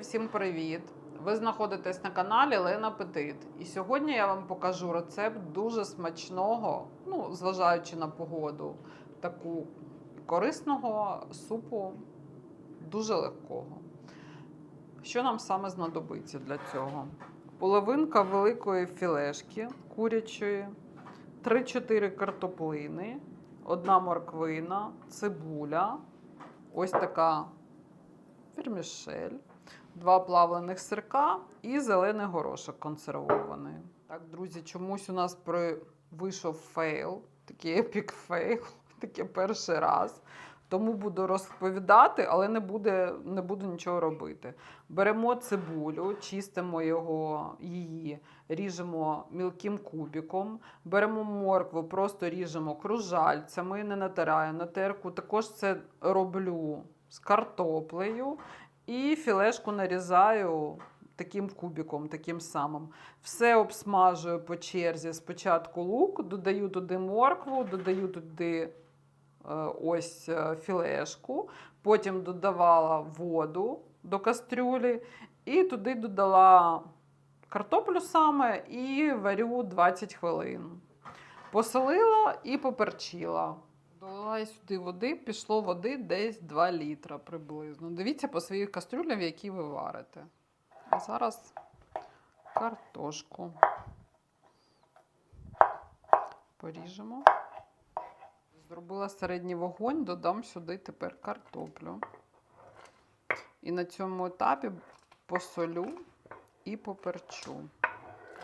всім привіт! Ви знаходитесь на каналі Лена Петит. І сьогодні я вам покажу рецепт дуже смачного, ну, зважаючи на погоду, таку корисного супу, дуже легкого. Що нам саме знадобиться для цього? Половинка великої філешки курячої, 3-4 картоплини, одна морквина, цибуля, ось така вірмішель, два плавлених сирка і зелений горошок консервований. Так, друзі, чомусь у нас при... вийшов фейл, такий епік фейл, таке перший раз. Тому буду розповідати, але не, буде, не буду нічого робити. Беремо цибулю, чистимо його, її, ріжемо мілким кубиком, беремо моркву, просто ріжемо кружальцями, не натираю на терку. Також це роблю з картоплею і філешку нарізаю таким кубиком, таким самим. Все обсмажую по черзі. Спочатку лук, додаю туди моркву, додаю туди е, ось е, філешку, потім додавала воду до кастрюлі і туди додала картоплю саме і варю 20 хвилин. Посолила і поперчила. Долила сюди води, пішло води десь 2 літра приблизно. Дивіться по своїх кастрюлях, які ви варите. А зараз картошку поріжемо. Зробила середній вогонь, додам сюди тепер картоплю. І на цьому етапі посолю і поперчу.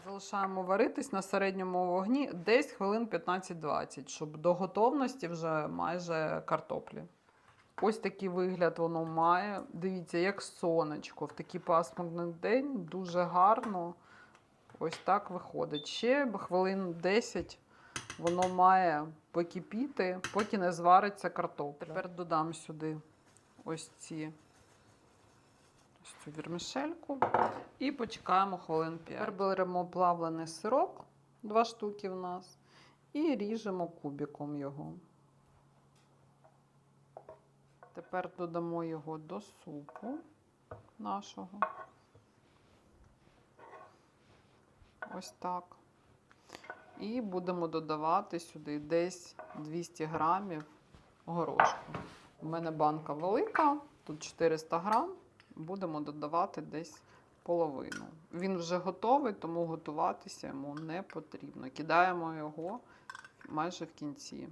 Залишаємо варитись на середньому вогні десь хвилин 15-20, щоб до готовності вже майже картоплі. Ось такий вигляд воно має. Дивіться, як сонечко в такий пасмурний день, дуже гарно. Ось так виходить. Ще хвилин 10 воно має покипіти, поки не звариться картопля. Тепер додам сюди ось ці ось цю вірмішельку і почекаємо хвилин 5. Тепер беремо плавлений сирок, два штуки в нас, і ріжемо кубиком його. Тепер додамо його до супу нашого. Ось так. І будемо додавати сюди десь 200 грамів горошку. У мене банка велика, тут 400 грам. Будемо додавати десь половину. Він вже готовий, тому готуватися йому не потрібно. Кидаємо його майже в кінці.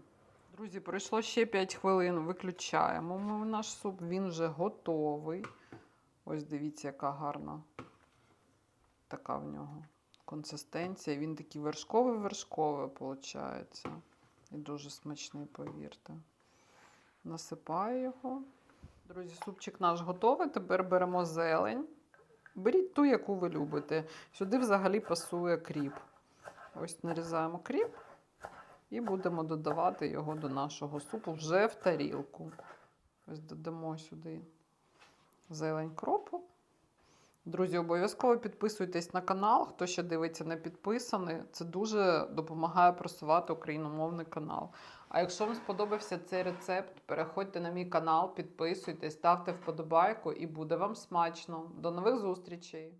Друзі, пройшло ще 5 хвилин. Виключаємо ми наш суп, він вже готовий. Ось дивіться, яка гарна така в нього консистенція. Він такий вершковий-вершковий, виходить. І дуже смачний, повірте. Насипаю його. Друзі, супчик наш готовий. Тепер беремо зелень. Беріть ту, яку ви любите. Сюди взагалі пасує кріп. Ось нарізаємо кріп і будемо додавати його до нашого супу вже в тарілку. Ось додамо сюди зелень кропу. Друзі, обов'язково підписуйтесь на канал. Хто ще дивиться не підписаний, це дуже допомагає просувати україномовний канал. А якщо вам сподобався цей рецепт, переходьте на мій канал, підписуйтесь, ставте вподобайку і буде вам смачно. До нових зустрічей!